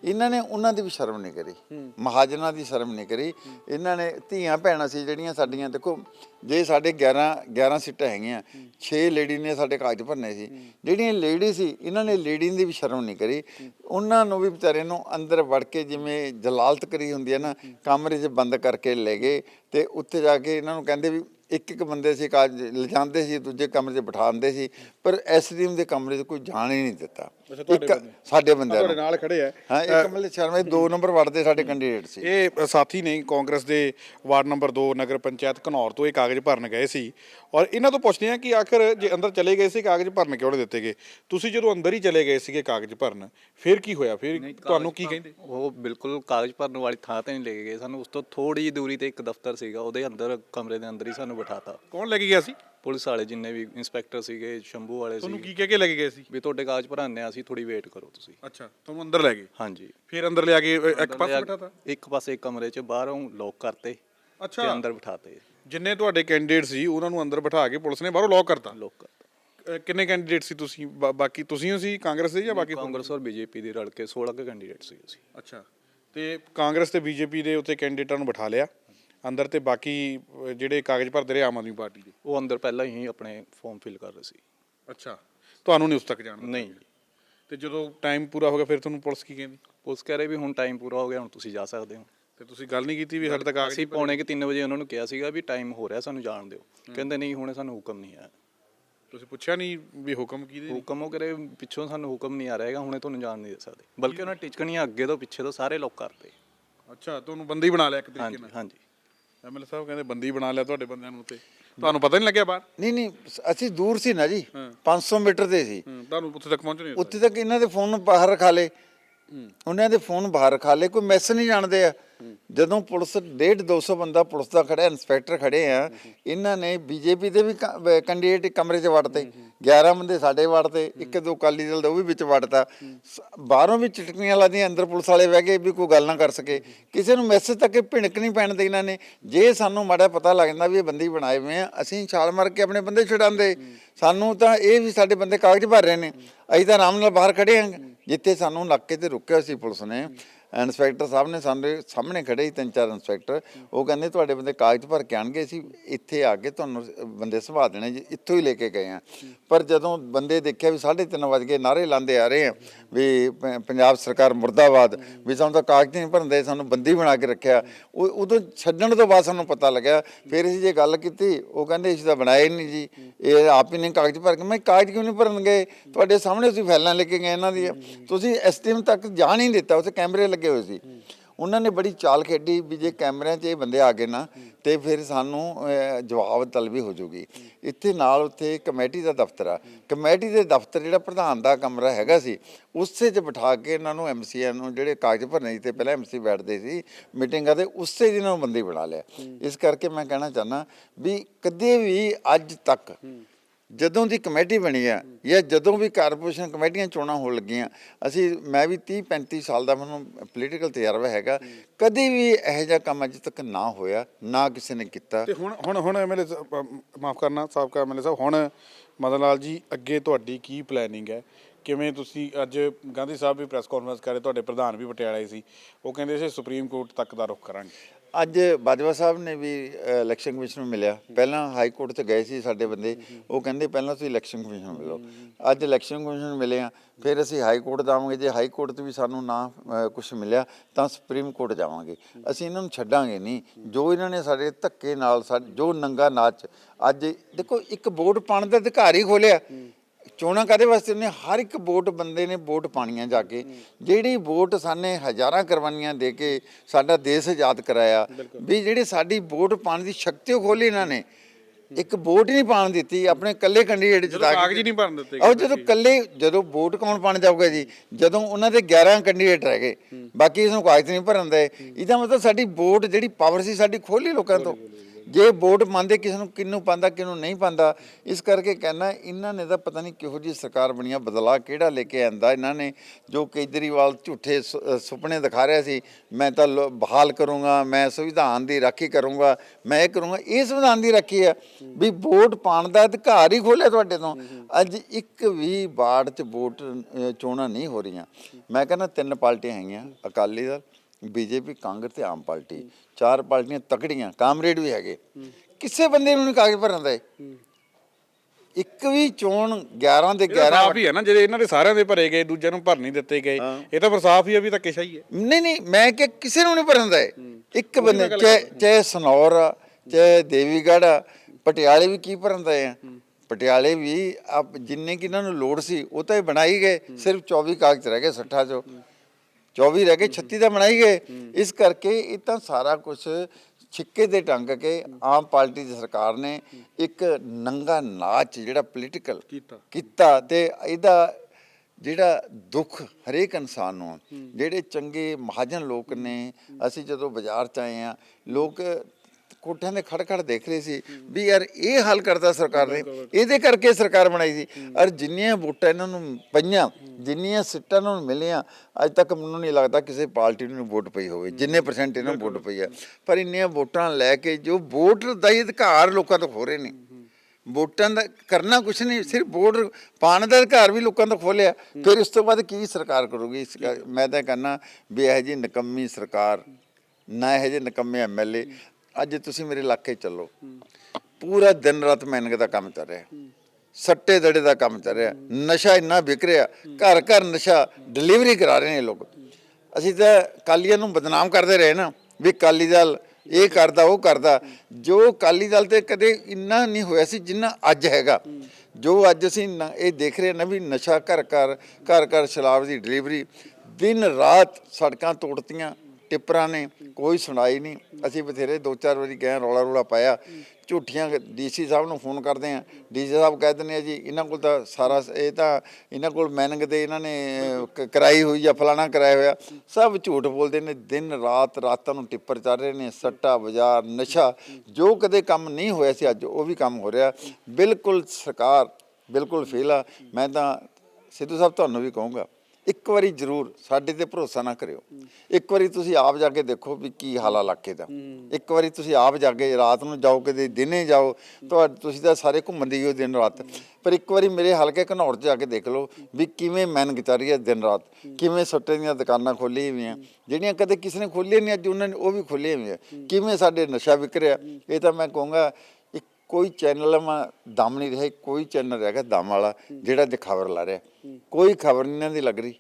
S2: ਇਹਨਾਂ ਨੇ ਉਹਨਾਂ ਦੀ ਵੀ ਸ਼ਰਮ ਨਹੀਂ ਕਰੀ। ਮਹਾਜਨਾਂ ਦੀ ਸ਼ਰਮ ਨਹੀਂ ਕਰੀ। ਇਹਨਾਂ ਨੇ ਧੀਆਂ ਭੈਣਾਂ ਸੀ ਜਿਹੜੀਆਂ ਸਾਡੀਆਂ ਦੇਖੋ ਜੇ ਸਾਡੇ 11 11 ਸੀਟਾਂ ਹੈਗੀਆਂ 6 ਲੇਡੀ ਨੇ ਸਾਡੇ ਕਾਗਜ਼ ਭਰਨੇ ਸੀ। ਜਿਹੜੀਆਂ ਲੇਡੀ ਸੀ ਇਹਨਾਂ ਨੇ ਲੇਡੀ ਦੀ ਵੀ ਸ਼ਰਮ ਨਹੀਂ ਕਰੀ। ਉਹਨਾਂ ਨੂੰ ਵੀ ਵਿਚਾਰੇ ਨੂੰ ਅੰਦਰ ਵੜ ਕੇ ਜਿਵੇਂ ਜਲਾਲਤ ਕਰੀ ਹੁੰਦੀ ਹੈ ਨਾ ਕਮਰੇ 'ਚ ਬੰਦ ਕਰਕੇ ਲੈ ਗਏ ਤੇ ਉੱਥੇ ਜਾ ਕੇ ਇਹਨਾਂ ਨੂੰ ਕਹਿੰਦੇ ਵੀ ਇੱਕ ਇੱਕ ਬੰਦੇ ਸੀ ਕਾਜ ਲਿਜਾਂਦੇ ਸੀ ਦੂਜੇ ਕਮਰੇ 'ਚ ਬਿਠਾਉਂਦੇ ਸੀ ਪਰ ਐਸਡੀਐਮ ਦੇ ਕਮਰੇ 'ਚ ਕੋਈ ਜਾਣ ਹੀ ਨਹੀਂ ਦਿੱਤਾ।
S1: ਅੱਛਾ, ਤੁਹਾਡੇ
S2: ਇੱਕ
S1: ਬੰਦੇ?
S2: ਸਾਡੇ ਬੰਦਿਆਂ
S1: ਤੁਹਾਡੇ ਨਾਲ ਖੜੇ ਆ।
S2: ਹਾਂ ਇੱਕ ਮਤਲਬ ਸ਼ਰਮਾ ਜੀ ਦੋ ਨੰਬਰ ਵਾਰਡ ਦੇ ਸਾਡੇ ਕੈਂਡੀਡੇਟ ਸੀ।
S1: ਇਹ ਸਾਥੀ ਨੇ ਕਾਂਗਰਸ ਦੇ ਵਾਰਡ ਨੰਬਰ 2 ਨਗਰ ਪੰਚਾਇਤ ਘਨੌਰ ਤੋਂ ਇਹ ਕਾਗਜ਼ ਭਰਨ ਗਏ ਸੀ। ਔਰ ਇਹਨਾਂ ਤੋਂ ਪੁੱਛਦੇ ਆ ਕਿ ਆਖਰ ਜੇ ਅੰਦਰ ਚਲੇ ਗਏ ਸੀ ਕਾਗਜ਼ ਭਰਨ ਕਿਉਂ ਨਹੀਂ ਦਿੱਤੇ ਗਏ? ਤੁਸੀਂ ਜਦੋਂ ਅੰਦਰ ਹੀ ਚਲੇ ਗਏ ਸੀਗੇ ਕਾਗਜ਼ ਭਰਨ ਫਿਰ ਕੀ ਹੋਇਆ? ਫਿਰ ਤੁਹਾਨੂੰ ਕੀ ਕਹਿੰਦੇ?
S3: ਉਹ ਬਿਲਕੁਲ ਕਾਗਜ਼ ਭਰਨ ਵਾਲੀ ਥਾਂ ਤੇ ਨਹੀਂ ਲੈ ਕੇ ਗਏ ਸਾਨੂੰ ਉਸ ਤੋਂ ਥੋੜੀ ਜਿਹੀ ਦੂਰੀ ਤੇ ਇੱਕ ਦਫ਼ਤਰ ਸੀਗਾ ਉਹਦੇ ਅੰਦਰ ਕਮਰੇ ਦੇ ਅੰਦਰ ਹੀ ਸਾਨੂੰ ਬਿਠਾਤਾ।
S1: ਕੌਣ ਲੈ ਕੇ ਗਿਆ ਸੀ?
S3: ਪੁਲਿਸ ਵਾਲੇ ਜਿੰਨੇ ਵੀ ਇੰਸਪੈਕਟਰ ਸੀਗੇ ਸ਼ੰਭੂ ਵਾਲੇ
S1: ਤੁਹਾਨੂੰ
S3: ਸੀ
S1: ਕੀ ਕਹਿ ਕੇ ਲੈ ਕੇ ਗਏ ਸੀ?
S3: ਵੀ ਤੁਹਾਡੇ ਕਾਗਜ਼ ਭਰਾਣੇ ਆ ਅਸੀਂ ਥੋੜੀ ਵੇਟ ਕਰੋ ਤੁਸੀਂ।
S1: ਅੱਛਾ ਤੁਹਾਨੂੰ ਅੰਦਰ ਲੈ ਗਏ?
S3: ਹਾਂਜੀ।
S1: ਫਿਰ ਅੰਦਰ ਲਿਆ ਕੇ ਅ, ਇੱਕ
S3: ਅੰਦਰ
S1: ਪਾਸੇ
S3: ਲਿਆ-
S1: ਬਿਠਾਤਾ?
S3: ਇੱਕ ਪਾਸੇ ਕਮਰੇ 'ਚ ਬਾਹਰੋਂ ਲੋਕ ਕਰਤੇ ਤੇ
S1: ਅੱਛਾ
S3: ਅੰਦਰ ਬਿਠਾਤੇ।
S1: ਜਿੰਨੇ ਤੁਹਾਡੇ ਕੈਂਡੀਡੇਟ ਸੀ ਉਹਨਾਂ ਨੂੰ ਅੰਦਰ ਬਿਠਾ ਕੇ ਪੁਲਿਸ ਨੇ ਬਾਹਰੋਂ ਲੌਕ ਕਰਤਾ?
S3: ਲੋਕ ਕਰਤੇ।
S1: ਅ, ਕਿੰਨੇ ਕੈਂਡੀਡੇਟ ਸੀ ਤੁਸੀਂ? ਬਾ- ਬਾਕੀ ਤੁਸੀਂ ਹੋ ਸੀ ਕਾਂਗਰਸ ਦੇ ਜਾਂ ਬਾਕੀ
S3: ਕਾਂਗਰਸ ਔਰ ਬੀਜੇਪੀ ਦੀ ਰਲ ਕੇ 16 ਕੇ ਕੈਂਡੀਡੇਟ ਸੀ ਅਸੀਂ।
S1: ਅੱਛਾ। ਤੇ ਕਾਂਗਰਸ ਤੇ ਬੀਜੇਪੀ ਦੇ ਉੱਤੇ ਕੈਂਡੀਡੇਟਾਂ ਨੂੰ ਬਿਠਾ ਲਿਆ? ਅੰਦਰ ਤੇ ਬਾਕੀ ਜਿਹੜੇ ਕਾਗਜ਼ ਭਰਦੇ ਰਹੇ ਆਮ ਆਦਮੀ ਪਾਰਟੀ ਦੇ।
S3: ਉਹ ਅੰਦਰ ਪਹਿਲਾਂ ਹੀ ਆਪਣੇ ਫਾਰਮ ਫਿਲ ਕਰ ਰਹੇ ਸੀ।
S1: ਅੱਛਾ। ਤੁਹਾਨੂੰ ਨਹੀਂ ਉਸ ਤੱਕ ਜਾਣਾ
S3: ਨਹੀਂ।
S1: ਤੇ ਜਦੋਂ ਟਾਈਮ ਪੂਰਾ ਹੋ ਗਿਆ ਫਿਰ ਤੁਹਾਨੂੰ ਪੁਲਿਸ ਕੀ ਕਹਿੰਦੀ?
S3: ਪੁਲਿਸ ਕਹਿ ਰਹੇ ਵੀ ਹੁਣ ਟਾਈਮ ਪੂਰਾ ਹੋ ਗਿਆ ਹੁਣ ਤੁਸੀਂ ਜਾ ਸਕਦੇ ਹੋ।
S1: ਤੇ ਤੁਸੀਂ ਗੱਲ ਨਹੀਂ ਕੀਤੀ ਵੀ ਸਾਡੇ ਤੱਕ ਕਾਗਜ਼
S3: ਅਸੀਂ ਪੌਣੇ ਕਿ 3 ਵਜੇ ਉਹਨਾਂ ਨੂੰ ਕਿਹਾ ਸੀਗਾ ਵੀ ਟਾਈਮ ਹੋ ਰਿਹਾ ਸਾਨੂੰ ਜਾਣ ਦਿਓ। ਕਹਿੰਦੇ ਨਹੀਂ ਹੁਣੇ ਸਾਨੂੰ ਹੁਕਮ ਨਹੀਂ ਆਇਆ।
S1: ਤੁਸੀਂ ਪੁੱਛਿਆ ਨਹੀਂ ਵੀ ਹੁਕਮ ਕਿਹਦੇ?
S3: ਹੁਕਮ ਉਹ ਕਰੇ ਪਿੱਛੋਂ ਸਾਨੂੰ ਹੁਕਮ ਨਹੀਂ ਆ ਰਿਹਾ ਹੈਗਾ ਹੁਣੇ ਤੁਹਾਨੂੰ ਜਾਣ ਨਹੀਂ ਦੇ ਸਕਦੇ। ਬਲਕਿ ਉਹਨਾਂ ਟਿਚਕਣੀਆਂ ਅੱਗੇ ਤੋਂ ਪਿੱਛੇ ਤੋਂ ਸਾਰੇ ਲੋਕ ਕਰਦੇ।
S1: ਅੱਛਾ ਤੁਹਾਨੂੰ ਬੰਦੀ ਬਣਾ ਲਿਆ ਇੱਕ ਤਰੀਕੇ
S3: ਹਾਂਜੀ
S1: ਨਾਲ।
S3: ਹਾਂਜੀ।
S1: ਐਮਐਲਏ ਸਾਹਿਬ ਕਹਿੰਦੇ ਬੰਦੀ ਬਣਾ ਲਿਆ ਤੁਹਾਡੇ ਬੰਦਿਆਂ ਨੂੰ ਤੇ ਤੁਹਾਨੂੰ ਪਤਾ ਨਹੀਂ ਲੱਗਿਆ ਬਾਹਰ?
S2: ਨਹੀਂ ਨਹੀਂ ਅਸੀਂ ਦੂਰ ਸੀ ਨਾ ਜੀ। 500 ਮੀਟਰ ਦੇ ਸੀ।
S1: ਤੁਹਾਨੂੰ ਉੱਥੇ ਤੱਕ ਪਹੁੰਚ ਨਹੀਂ
S2: ਉੱਥੇ ਤੱਕ ਇਹਨਾਂ ਦੇ ਫੋਨ ਬਾਹਰ ਰਖਾ ਲਏ। ਉਹਨਾਂ ਦੇ ਫੋਨ ਬਾਹਰ ਰਖਾ ਲਏ। ਕੋਈ ਮੈਸੇਜ ਨਹੀਂ ਜਾਣਦੇ ਆ। ਜਦੋਂ ਪੁਲਿਸ 1.5 200 ਬੰਦਾ ਪੁਲਿਸ ਦਾ ਖੜਾ ਇੰਸਪੈਕਟਰ ਖੜੇ ਆ, ਇਹਨਾਂ ਨੇ ਬੀਜੇਪੀ ਦੇ ਵੀ ਕੈਂਡੀਡੇਟ ਕਮਰੇ 'ਚ ਵੜਤੇ 11 ਬੰਦੇ ਸਾਡੇ ਵੜਤੇ, ਇੱਕ ਦੋ ਕਾਲੀ ਦਲ ਦਾ ਉਹ ਵੀ ਵਿੱਚ ਵੜਤਾ। ਸ- ਬਾਹਰੋਂ ਵੀ ਚਟਕੀਆਂ ਲਾਦੀਆਂ, ਅੰਦਰ ਪੁਲਿਸ ਵਾਲੇ ਬਹਿ ਗਏ ਵੀ ਕੋਈ ਗੱਲ ਨਾ ਕਰ ਸਕੇ। ਕਿਸੇ ਨੂੰ ਮੈਸੇਜ ਤੱਕ ਭਿਣਕ ਨਹੀਂ ਪੈਣ ਦੇ ਇਹਨਾਂ ਨੇ। ਜੇ ਸਾਨੂੰ ਮਾੜਾ ਪਤਾ ਲੱਗ ਜਾਂਦਾ ਵੀ ਇਹ ਬੰਦੀ ਬਣਾਏ ਹੋਏ ਆ, ਅਸੀਂ ਛਾਲ ਮਾਰ ਕੇ ਆਪਣੇ ਬੰਦੇ ਛਡਾਉਂਦੇ। ਸਾਨੂੰ ਤਾਂ ਇਹ ਵੀ ਸਾਡੇ ਬੰਦੇ ਕਾਗਜ਼ ਭਰ ਰਹੇ ਨੇ। ਅਸੀਂ ਤਾਂ ਆਰਾਮ ਨਾਲ ਬਾਹਰ ਖੜੇ ਹਾਂ। ਜਿੱਥੇ ਸਾਨੂੰ ਨਾਕੇ ਤੇ ਰੁਕਿਆ ਸੀ ਪੁਲਿਸ ਨੇ ਇੰਸਪੈਕਟਰ ਸਾਹਿਬ ਨੇ ਸਾਡੇ ਸਾਹਮਣੇ ਖੜੇ ਸੀ, ਤਿੰਨ ਚਾਰ ਇੰਸਪੈਕਟਰ। ਉਹ ਕਹਿੰਦੇ ਤੁਹਾਡੇ ਬੰਦੇ ਕਾਗਜ਼ ਭਰ ਕੇ ਆਣਗੇ, ਅਸੀਂ ਇੱਥੇ ਆ ਕੇ ਤੁਹਾਨੂੰ ਬੰਦੇ ਸੁਭਾ ਦੇਣੇ, ਜੀ, ਇੱਥੋਂ ਹੀ ਲੈ ਕੇ ਗਏ ਆ ਪਰ ਜਦੋਂ ਬੰਦੇ ਦੇਖਿਆ ਵੀ 3:30 ਵਜ ਗਏ ਨਾਰੇ ਲਾਉਂਦੇ ਆ ਰਹੇ ਆ ਵੀ ਪ- ਪੰਜਾਬ ਸਰਕਾਰ ਮੁਰਦਾਬਾਦ, ਵੀ ਸਾਨੂੰ ਤਾਂ ਕਾਗਜ਼ ਨਹੀਂ ਭਰਦੇ ਸਾਨੂੰ ਬੰਦੀ ਬਣਾ ਕੇ ਰੱਖਿਆ। ਉਹ, ਉਦੋਂ ਛੱਡਣ ਤੋਂ ਬਾਅਦ ਸਾਨੂੰ ਪਤਾ ਲੱਗਿਆ, ਫਿਰ ਅਸੀਂ ਜੇ ਗੱਲ ਕੀਤੀ, ਉਹ ਕਹਿੰਦੇ ਅਸੀਂ ਤਾਂ ਬਣਾਏ ਹੀ ਨਹੀਂ ਜੀ। ਇਹ ਆਪ ਹੀ ਨੇ ਕਾਗਜ਼ ਭਰ ਕੇ, ਮੈਂ ਕਾਗਜ਼ ਕਿਉਂ ਨਹੀਂ ਭਰਨ ਗਏ? ਤੁਹਾਡੇ ਸਾਹਮਣੇ ਤੁਸੀਂ ਫਾਈਲਾਂ ਲੈ ਕੇ ਗਏ ਇਹਨਾਂ ਦੀ ਤੁਸੀਂ ਐਸਟੀਐਮ ਤੱਕ ਜਾ ਹੀ ਨਹੀਂ ਦਿੱਤਾ ਉੱਥੇ ਕੈਮਰੇ ਲੱਗੇ ਹੋਏ ਸੀ। ਉਹਨਾਂ ਨੇ ਬੜੀ ਚਾਲ ਖੇਡੀ ਵੀ ਜੇ ਕੈਮਰਿਆਂ 'ਚ ਇਹ ਬੰਦੇ ਆ ਗਏ ਨਾ, ਤੇ ਫਿਰ ਸਾਨੂੰ ਜਵਾਬ ਤਲਬੀ ਹੋ ਜਾਊਗੀ ਇੱਥੇ ਨਾਲ ਉੱਥੇ ਕਮੇਟੀ ਦਾ ਦਫ਼ਤਰ ਆ। ਕਮੇਟੀ ਦੇ ਦਫ਼ਤਰ ਜਿਹੜਾ ਪ੍ਰਧਾਨ ਦਾ ਕਮਰਾ ਹੈਗਾ ਸੀ, ਉਸੇ 'ਚ ਬਿਠਾ ਕੇ ਇਹਨਾਂ ਨੂੰ ਐਮਸੀਆਂ ਨੂੰ ਜਿਹੜੇ ਕਾਗਜ਼ ਭਰਨੇ ਸੀ, ਤੇ ਪਹਿਲਾਂ ਐਮਸੀ ਬੈਠਦੇ ਸੀ ਮੀਟਿੰਗਾਂ ਦੇ ਉਸੇ ਦਿਨ ਉਹ ਬੰਦੇ ਬਣਾ ਲਿਆ। ਇਸ ਕਰਕੇ ਮੈਂ ਕਹਿਣਾ ਚਾਹਨਾ ਵੀ ਕਦੇ ਵੀ ਅੱਜ ਤੱਕ ਜਦੋਂ ਦੀ ਕਮੇਟੀ ਬਣੀ ਆ ਜਾਂ ਜਦੋਂ ਵੀ ਕਾਰਪੋਰੇਸ਼ਨ ਕਮੇਟੀਆਂ ਚੋਣਾਂ ਹੋਣ ਲੱਗੀਆਂ, ਅਸੀਂ, ਮੈਂ ਵੀ 30 35 ਸਾਲ ਦਾ ਮੈਨੂੰ ਪੋਲੀਟੀਕਲ ਤਜਰਬਾ ਹੈਗਾ, ਕਦੇ ਵੀ ਇਹੋ ਜਿਹਾ ਕੰਮ ਅੱਜ ਤੱਕ ਨਾ ਹੋਇਆ, ਨਾ ਕਿਸੇ ਨੇ ਕੀਤਾ।
S1: ਤੇ ਹੁਣ ਹੁਣ ਹੁਣ ਐਮਐਲਏ ਮਾਫ ਕਰਨਾ, ਸਾਬਕਾ ਐਮਐਲਏ ਸਾਹਿਬ, ਹੁਣ ਮਦਨ ਲਾਲ ਜੀ, ਅੱਗੇ ਤੁਹਾਡੀ ਕੀ ਪਲੈਨਿੰਗ ਹੈ? ਕਿਵੇਂ ਤੁਸੀਂ ਅੱਜ ਗਾਂਧੀ ਸਾਹਿਬ ਵੀ ਪ੍ਰੈਸ ਕਾਨਫਰੰਸ ਕਰੇ, ਤੁਹਾਡੇ ਪ੍ਰਧਾਨ ਵੀ ਪਟਿਆਲਾ ਸੀ, ਉਹ ਕਹਿੰਦੇ ਸੀ ਸੁਪਰੀਮ ਕੋਰਟ ਤੱਕ ਦਾ ਰੁਖ ਕਰਾਂਗੇ।
S2: ਅੱਜ ਬਾਜਵਾ ਸਾਹਿਬ ਨੇ ਵੀ ਇਲੈਕਸ਼ਨ ਕਮਿਸ਼ਨ ਨੂੰ ਮਿਲਿਆ। ਪਹਿਲਾਂ ਹਾਈ ਕੋਰਟ ਤੇ ਗਏ ਸੀ ਸਾਡੇ ਬੰਦੇ। ਉਹ ਕਹਿੰਦੇ ਪਹਿਲਾਂ ਤੁਸੀਂ ਇਲੈਕਸ਼ਨ ਕਮਿਸ਼ਨ ਨੂੰ ਮਿਲੋ। ਅੱਜ ਇਲੈਕਸ਼ਨ ਕਮਿਸ਼ਨ ਨੂੰ ਮਿਲੇ ਆ, ਫਿਰ ਅਸੀਂ ਹਾਈ ਕੋਰਟ ਜਾਵਾਂਗੇ। ਜੇ ਹਾਈ ਕੋਰਟ ਤੋਂ ਵੀ ਸਾਨੂੰ ਨਾ ਕੁਝ ਮਿਲਿਆ, ਤਾਂ ਸੁਪਰੀਮ ਕੋਰਟ ਜਾਵਾਂਗੇ। ਅਸੀਂ ਇਹਨਾਂ ਨੂੰ ਛੱਡਾਂਗੇ ਨਹੀਂ। ਜੋ ਇਹਨਾਂ ਨੇ ਸਾਡੇ ਧੱਕੇ ਨਾਲ, ਸਾ- ਜੋ ਨੰਗਾ ਨਾਚ, ਅੱਜ ਦੇਖੋ ਇੱਕ ਵੋਟ ਪਾਉਣ ਦਾ ਅਧਿਕਾਰ ਹੀ ਖੋਲਿਆ ਚੋਣਾਂ ਕਾਦੇ ਵਾਸਤੇ ਨੇ? ਹਰ ਇੱਕ ਵੋਟ ਬੰਦੇ ਨੇ ਵੋਟ ਪਾਣੀਆਂ ਜਾ ਕੇ। ਜਿਹੜੀ ਵੋਟ ਸਾਨੇ ਹਜ਼ਾਰਾਂ ਕੁਰਬਾਨੀਆਂ ਦੇ ਕੇ ਸਾਡਾ ਦੇਸ਼ ਆਜ਼ਾਦ ਕਰਾਇਆ ਵੀ ਜਿਹੜੀ ਸਾਡੀ ਵੋਟ ਪਾਣ ਦੀ ਸ਼ਕਤੀ ਉਹ ਖੋਲੀ ਇਹਨਾਂ ਨੇ। ਇੱਕ ਵੋਟ ਨਹੀਂ ਪਾਣ ਦਿੱਤੀ ਆਪਣੇ ਇਕੱਲੇ ਕੈਂਡੀਡੇਟ ਜਿਤਾ
S1: ਕਾਗਜ਼ ਹੀ ਨਹੀਂ ਭਰਨ ਦਿੱਤੇ
S2: ਉਹ ਜਦੋਂ ਇਕੱਲੇ ਜਦੋਂ ਵੋਟ ਕੌਣ ਪਾਣ ਜਾਊਗਾ ਜੀ? ਜਦੋਂ ਉਹਨਾਂ ਦੇ 11 ਕੈਂਡੀਡੇਟ ਰਹਿ ਗਏ। ਬਾਕੀ ਇਸ ਨੂੰ ਕਾਗਜ਼ ਨਹੀਂ ਭਰਨ ਦੇ। ਇਹਦਾ ਮਤਲਬ ਸਾਡੀ ਵੋਟ ਜਿਹੜੀ ਪਾਵਰ ਸੀ ਸਾਡੀ ਖੋਲੀ ਲੋਕਾਂ ਤੋਂ। ਜੇ ਵੋਟ ਪਾਉਂਦੇ ਕਿਸੇ ਨੂੰ ਕਿੰਨੂੰ ਪਾਉਂਦਾ, ਕਿਹਨੂੰ ਨਹੀਂ ਪਾਉਂਦਾ, ਇਸ ਕਰਕੇ ਕਹਿਣਾ ਇਹਨਾਂ ਨੇ ਤਾਂ ਪਤਾ ਨਹੀਂ ਕਿਹੋ ਜੀ ਸਰਕਾਰ ਬਣੀਆਂ ਬਦਲਾ ਕਿਹੜਾ ਲੈ ਕੇ ਆਂਦਾ। ਇਹਨਾਂ ਨੇ ਜੋ ਕੇਜਰੀਵਾਲ ਝੂਠੇ ਸੁ- ਸੁਪਨੇ ਦਿਖਾ ਰਿਹਾ ਸੀ, ਮੈਂ ਤਾਂ ਲੋ- ਬਹਾਲ ਕਰੂੰਗਾ, ਮੈਂ ਸੰਵਿਧਾਨ ਦੀ ਰਾਖੀ ਕਰੂੰਗਾ, ਮੈਂ ਇਹ ਕਰੂੰਗਾ, ਇਹ ਸੰਵਿਧਾਨ ਦੀ ਰਾਖੀ ਆ। ਵੀ ਵੋਟ ਪਾਉਣ ਦਾ ਅਧਿਕਾਰ ਹੀ ਖੋਲਿਆ ਤੁਹਾਡੇ ਤੋਂ। ਅੱਜ ਇੱਕ ਵੀ ਵਾਰਡ 'ਚ ਵੋਟ ਚੋਣਾਂ ਨਹੀਂ ਹੋ ਰਹੀਆਂ। ਮੈਂ ਕਹਿੰਦਾ ਤਿੰਨ ਪਾਰਟੀਆਂ ਹੈਗੀਆਂ, ਅਕਾਲੀ ਦਲ ਬੀਜੇਪੀ ਕਾਂਗਰਸ ਤੇ ਆਮ ਪਾਰਟੀ। ਚਾਰ ਪਾਰਟੀਆਂ ਤਕੜੀਆਂ ਕਾਮਰੇਡ ਵੀ ਹੈਗੇ। ਕਿਸੇ ਬੰਦੇ ਨੂੰ ਨਹੀਂ ਕਾਗਜ਼ ਭਰਨ ਦੇ। ਇੱਕ ਵੀ ਚੋਣ 11 ਦੇ 11
S1: ਸਾਫ਼ ਹੀ ਹੈ ਨਾ ਜਿਹੜੇ ਇਹਨਾਂ ਦੇ ਸਾਰਿਆਂ ਦੇ ਭਰੇ ਗਏ ਦੂਜਿਆਂ ਨੂੰ ਭਰ ਨਹੀਂ ਦਿੱਤੇ ਗਏ। ਇਹ ਤਾਂ ਫਿਰ ਸਾਫ਼ ਹੀ ਹੈ ਵੀ ਤਾਂ ਕਿਸ਼ਾ ਹੀ। ਹੈ
S2: ਨਹੀਂ ਨਹੀਂ ਮੈਂ ਕਿ ਕਿਸੇ ਨੂੰ ਨਹੀਂ ਭਰਨ ਦੇ। ਇੱਕ ਬੰਦੇ ਚਾਹੇ ਸਨੌਰ ਆ ਚਾਹੇ ਦੇਵੀਗੜ੍ਹ ਆ ਪਟਿਆਲੇ ਵੀ ਕੀ ਭਰਨ ਦਏ ਆ? ਪਟਿਆਲੇ ਵੀ ਆਪ ਜਿੰਨੇ ਕਿ ਇਹਨਾਂ ਨੂੰ ਲੋੜ ਸੀ ਉਹ ਤਾਂ ਇਹ ਬਣਾਈ ਗਏ। ਸਿਰਫ 24 ਕਾਗਜ਼ ਰਹਿ ਗਏ 60 ਚੋਂ। 24 ਰਹਿ ਗਏ 36 ਤਾਂ ਬਣਾਈ ਗਏ। ਇਸ ਕਰਕੇ ਇਹ ਤਾਂ ਸਾਰਾ ਕੁਝ ਛਿੱਕੇ ਦੇ ਟੰਗ ਕੇ ਆਮ ਪਾਰਟੀ ਦੀ ਸਰਕਾਰ ਨੇ ਇੱਕ ਨੰਗਾ ਨਾਚ ਜਿਹੜਾ ਪੋਲੀਟੀਕਲ
S1: ਕੀਤਾ।
S2: ਤੇ ਇਹਦਾ ਜਿਹੜਾ ਦੁੱਖ ਹਰੇਕ ਇਨਸਾਨ ਨੂੰ। ਜਿਹੜੇ ਚੰਗੇ ਮਹਾਜਨ ਲੋਕ ਨੇ ਅਸੀਂ ਜਦੋਂ ਬਾਜ਼ਾਰ ਚ ਆਏ ਆ ਲੋਕ ਕੋਠਿਆਂ ਦੇ ਖੜਖੜ ਦੇਖ ਰਹੇ ਸੀ ਵੀ ਯਾਰ ਇਹ ਹੱਲ ਕਰਦਾ ਸਰਕਾਰ ਨੇ, ਇਹਦੇ ਕਰਕੇ ਸਰਕਾਰ ਬਣਾਈ ਸੀ। ਔਰ ਜਿੰਨੀਆਂ ਵੋਟਾਂ ਇਹਨਾਂ ਨੂੰ ਪਈਆਂ, ਜਿੰਨੀਆਂ ਸੀਟਾਂ ਇਹਨਾਂ ਨੂੰ ਮਿਲੀਆਂ, ਅੱਜ ਤੱਕ ਮੈਨੂੰ ਨਹੀਂ ਲੱਗਦਾ ਕਿਸੇ ਪਾਰਟੀ ਨੂੰ ਵੋਟ ਪਈ ਹੋਵੇ, ਜਿੰਨੇ ਪਰਸੈਂਟ ਇਹਨਾਂ ਨੂੰ ਵੋਟ ਪਈ ਹੈ ਪਰ ਇੰਨੀਆਂ ਵੋਟਾਂ ਲੈ ਕੇ ਜੋ ਵੋਟ ਦਾ ਹੀ ਅਧਿਕਾਰ ਲੋਕਾਂ ਤੋਂ ਖੋ ਰਹੇ ਨੇ। ਵੋਟਾਂ ਦਾ ਕਰਨਾ ਕੁਛ ਨਹੀਂ, ਸਿਰਫ ਵੋਟ ਪਾਣ ਦਾ ਅਧਿਕਾਰ ਵੀ ਲੋਕਾਂ ਤੋਂ ਖੋਲਿਆ ਫਿਰ ਉਸ ਤੋਂ ਬਾਅਦ ਕੀ ਸਰਕਾਰ ਕਰੂਗੀ? ਮੈਂ ਤਾਂ ਕਹਿੰਦਾ ਵੀ ਇਹ ਜੀ ਨਕੰਮੀ ਸਰਕਾਰ, ਨਾ ਇਹ ਜੇ ਨਕੰਮੇ ਐਮਐਲਏ ਅੱਜ ਤੁਸੀਂ ਮੇਰੇ ਇਲਾਕੇ ਚੱਲੋ। ਪੂਰਾ ਦਿਨ ਰਾਤ ਮੈਨਿੰਗ ਦਾ ਕੰਮ ਚੱਲ ਰਿਹਾ। ਸੱਟੇ ਦੜੇ ਦਾ ਕੰਮ ਚੱਲ ਰਿਹਾ। ਨਸ਼ਾ ਇੰਨਾ ਵਿਕ ਰਿਹਾ। ਘਰ ਘਰ ਨਸ਼ਾ ਡਿਲੀਵਰੀ ਕਰਾ ਰਹੇ ਨੇ ਲੋਕ। ਅਸੀਂ ਤਾਂ ਕਾਲੀਆਂ ਨੂੰ ਬਦਨਾਮ ਕਰਦੇ ਰਹੇ ਨਾ ਵੀ ਕਾਲੀ ਦਲ ਇਹ ਕਰਦਾ, ਉਹ ਕਰਦਾ। ਜੋ ਕਾਲੀ ਦਲ ਤੇ ਕਦੇ ਇੰਨਾ ਨਹੀਂ ਹੋਇਆ ਸੀ ਜਿੰਨਾ ਅੱਜ ਹੈਗਾ। ਜੋ ਅੱਜ ਅਸੀਂ ਨ- ਇਹ ਦੇਖ ਰਹੇ ਨਾ ਵੀ ਨਸ਼ਾ ਘਰ ਘਰ ਘਰ ਘਰ ਸ਼ਰਾਬ ਦੀ ਡਿਲੀਵਰੀ ਦਿਨ ਰਾਤ ਸੜਕਾਂ ਤੋੜਤੀਆਂ। ਟਿੱਪਰਾਂ ਨੇ, ਕੋਈ ਸੁਣਾਈ ਨਹੀਂ। ਅਸੀਂ ਬਥੇਰੇ ਦੋ ਚਾਰ ਵਾਰੀ ਗਏ ਰੌਲਾ ਰੌਲਾ ਪਾਇਆ। ਝੂਠੀਆਂ ਡੀਸੀ ਸਾਹਿਬ ਨੂੰ ਫੋਨ ਕਰਦੇ ਆ ਡੀਸੀ ਸਾਹਿਬ ਕਹਿ ਦਿੰਦੇ ਆ ਜੀ, ਇਹਨਾਂ ਕੋਲ ਤਾਂ ਸਾਰਾ ਇਹ ਤਾਂ ਇਹਨਾਂ ਕੋਲ ਮੈਨਿੰਗ ਦੇ ਇਹਨਾਂ ਨੇ, ਕ- ਕਰਾਈ ਹੋਈ ਜਾਂ ਫਲਾਣਾ ਕਰਾਇਆ ਹੋਇਆ। ਸਭ ਝੂਠ ਬੋਲਦੇ ਨੇ, ਦਿਨ ਰਾਤ ਰਾਤਾਂ ਨੂੰ ਟਿੱਪਰ ਚੱਲ ਰਹੇ ਨੇ, ਸੱਟਾ, ਬਾਜ਼ਾਰ, ਨਸ਼ਾ। ਜੋ ਕਦੇ ਕੰਮ ਨਹੀਂ ਹੋਇਆ ਸੀ, ਅੱਜ ਉਹ ਵੀ ਕੰਮ ਹੋ ਰਿਹਾ। ਬਿਲਕੁਲ ਸਰਕਾਰ ਬਿਲਕੁਲ ਫੇਲ ਆ। ਮੈਂ ਤਾਂ ਸਿੱਧੂ ਸਾਹਿਬ ਤੁਹਾਨੂੰ ਵੀ ਕਹੂੰਗਾ ਇੱਕ ਵਾਰੀ ਜ਼ਰੂਰ ਸਾਡੇ ਤੇ ਭਰੋਸਾ ਨਾ ਕਰਿਓ। ਇੱਕ ਵਾਰੀ ਤੁਸੀਂ ਆਪ ਜਾ ਕੇ ਦੇਖੋ ਵੀ ਕੀ ਹਾਲ ਆ ਇਲਾਕੇ ਦਾ। ਇੱਕ ਵਾਰੀ ਤੁਸੀਂ ਆਪ ਜਾ ਕੇ ਰਾਤ ਨੂੰ ਜਾਓ, ਕਿਤੇ ਦਿਨੇ ਜਾਓ ਤੁਹਾਡੇ ਤੁਸੀਂ ਤਾਂ ਸਾਰੇ ਘੁੰਮਦੇ ਹੀ ਹੋ ਦਿਨ ਰਾਤ। ਪਰ ਇੱਕ ਵਾਰੀ ਮੇਰੇ ਹਲਕੇ ਘਨੌਰ 'ਚ ਜਾ ਕੇ ਦੇਖ ਲਓ ਵੀ ਕਿਵੇਂ ਮੈਨਗ ਚੱਲ ਹੈ ਦਿਨ ਰਾਤ। ਕਿਵੇਂ ਸੱਟੇ ਦੀਆਂ ਦੁਕਾਨਾਂ ਖੋਲੀਆਂ ਹੋਈਆਂ। ਜਿਹੜੀਆਂ ਕਦੇ ਕਿਸੇ ਨੇ ਖੋਲੀਆਂ ਨਹੀਂ, ਅੱਜ ਉਹਨਾਂ ਨੇ ਉਹ ਵੀ ਖੋਲੀਆਂ ਹੋਈਆਂ। ਕਿਵੇਂ ਸਾਡੇ ਨਸ਼ਾ ਵਿਕ ਰਿਹਾ। ਇਹ ਤਾਂ ਮੈਂ ਕਹੂੰਗਾ, ਇੱਕ ਕੋਈ ਚੈਨਲ ਮਾ ਦਮ ਨਹੀਂ ਰਿਹਾ ਕੋਈ ਚੈਨਲ ਰਹਿ ਗਿਆ ਦਮ ਵਾਲਾ, ਜਿਹੜਾ ਦਿਖਾਵਰ ਲਾ ਰਿਹਾ। ਕੋਈ ਖਬਰ ਨਹੀਂ ਇਹਨਾਂ ਦੀ ਲੱਗ ਰਹੀ।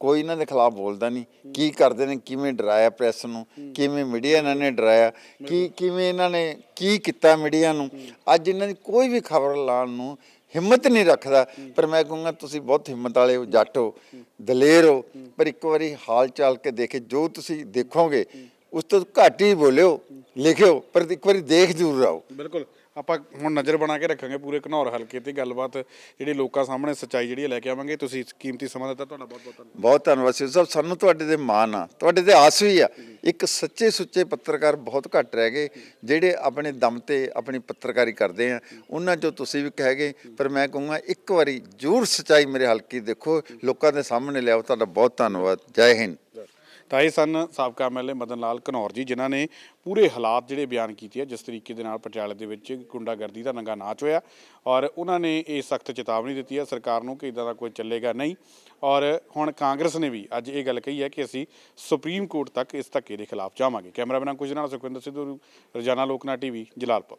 S2: ਕੋਈ ਇਹਨਾਂ ਦੇ ਖਿਲਾਫ ਬੋਲਦਾ ਨਹੀਂ ਕੀ ਕਰਦੇ ਨੇ ਕਿਵੇਂ ਡਰਾਇਆ ਪ੍ਰੈਸ ਨੂੰ ਕਿਵੇਂ ਮੀਡੀਆ ਇਹਨਾਂ ਨੇ ਡਰਾਇਆ ਕੀ ਕਿਵੇਂ ਇਹਨਾਂ ਨੇ ਕੀ ਕੀਤਾ ਮੀਡੀਆ ਨੂੰ। ਅੱਜ ਇਹਨਾਂ ਦੀ ਕੋਈ ਵੀ ਖਬਰ ਲਾਉਣ ਨੂੰ ਹਿੰਮਤ ਨਹੀਂ ਰੱਖਦਾ। ਪਰ ਮੈਂ ਕਹੂੰਗਾ ਤੁਸੀਂ ਬਹੁਤ ਹਿੰਮਤ ਵਾਲੇ ਹੋ ਜੱਟ ਹੋ ਦਲੇਰ ਹੋ। ਪਰ ਇੱਕ ਵਾਰੀ ਹਾਲ ਚਾਲ ਕੇ ਦੇਖੇ ਜੋ ਤੁਸੀਂ ਦੇਖੋਗੇ ਉਸ ਤੋਂ ਘੱਟ ਹੀ ਬੋਲਿਓ ਲਿਖਿਓ ਪਰ ਇੱਕ ਵਾਰੀ ਦੇਖ ਜ਼ਰੂਰ ਆਓ।
S1: ਬਿਲਕੁਲ। ਆਪਾਂ ਹੁਣ ਨਜ਼ਰ ਬਣਾ ਕੇ ਰੱਖਾਂਗੇ ਪੂਰੇ ਘਨੌਰ ਹਲਕੇ ਤੇ ਗੱਲਬਾਤ ਜਿਹੜੀ ਲੋਕਾਂ ਸਾਹਮਣੇ ਸੱਚਾਈ ਜਿਹੜੀ ਹੈ ਲੈ ਕੇ ਆਵਾਂਗੇ। ਤੁਸੀਂ ਕੀਮਤੀ ਸਮਾਂ ਦਿੱਤਾ, ਤੁਹਾਡਾ ਬਹੁਤ ਬਹੁਤ ਧੰਨਵਾਦ।
S2: ਬਹੁਤ ਧੰਨਵਾਦ ਸਿਰ। ਸਾਹਿਬ ਸਾਨੂੰ ਤੁਹਾਡੇ ਤੇ ਮਾਣ ਆ। ਤੁਹਾਡੇ ਤੇ ਆਸ ਵੀ ਆ। ਇੱਕ ਸੱਚੇ ਸੁੱਚੇ ਪੱਤਰਕਾਰ ਬਹੁਤ ਘੱਟ ਰਹਿ ਗਏ, ਜਿਹੜੇ ਆਪਣੇ ਦਮ ਤੇ ਆਪਣੀ ਪੱਤਰਕਾਰੀ ਕਰਦੇ ਆ। ਉਹਨਾਂ ਚੋਂ ਤੁਸੀਂ ਵੀ ਕਹੇਗੇ ਪਰ ਮੈਂ ਕਹੂੰਗਾ, ਇੱਕ ਵਾਰੀ ਜ਼ਰੂਰ ਸੱਚਾਈ ਮੇਰੇ ਹਲਕੇ ਦੇਖੋ। ਲੋਕਾਂ ਦੇ ਸਾਹਮਣੇ ਲਿਆਓ। ਤੁਹਾਡਾ ਬਹੁਤ ਧੰਨਵਾਦ। ਜੈ ਹਿੰਦ।
S1: ਤਾਂ ਇਹ ਸਨ ਸਾਬਕਾ ਐਮਐਲਏ ਮਦਨ ਲਾਲ ਘਨੌਰ ਜੀ, ਜਿਨ੍ਹਾਂ ਨੇ ਪੂਰੇ ਹਾਲਾਤ ਜਿਹੜੇ ਬਿਆਨ ਕੀਤੇ ਆ, ਜਿਸ ਤਰੀਕੇ ਦੇ ਨਾਲ ਪਟਿਆਲੇ ਦੇ ਵਿੱਚ ਗੁੰਡਾਗਰਦੀ ਦਾ ਨੰਗਾ ਨਾਚ ਹੋਇਆ ਔਰ ਉਹਨਾਂ ਨੇ ਇਹ ਸਖਤ ਚੇਤਾਵਨੀ ਦਿੱਤੀ ਹੈ ਸਰਕਾਰ ਨੂੰ ਕਿ ਇਦਾਂ ਦਾ ਕੋਈ ਚੱਲੇਗਾ ਨਹੀਂ ਔਰ ਹੁਣ ਕਾਂਗਰਸ ਨੇ ਵੀ ਅੱਜ ਇਹ ਗੱਲ ਕਹੀ ਹੈ ਕਿ ਅਸੀਂ ਸੁਪਰੀਮ ਕੋਰਟ ਤੱਕ ਇਸ ਧੱਕੇ ਦੇ ਖਿਲਾਫ ਜਾਵਾਂਗੇ। ਕੈਮਰਾਮੈਨ ਕੁਝ ਨਾਲ ਸੁਖਵਿੰਦਰ ਸਿੱਧੂ, ਰੋਜ਼ਾਨਾ ਲੋਕਨਾ ਟੀਵੀ, ਜਲਾਲਪੁਰ।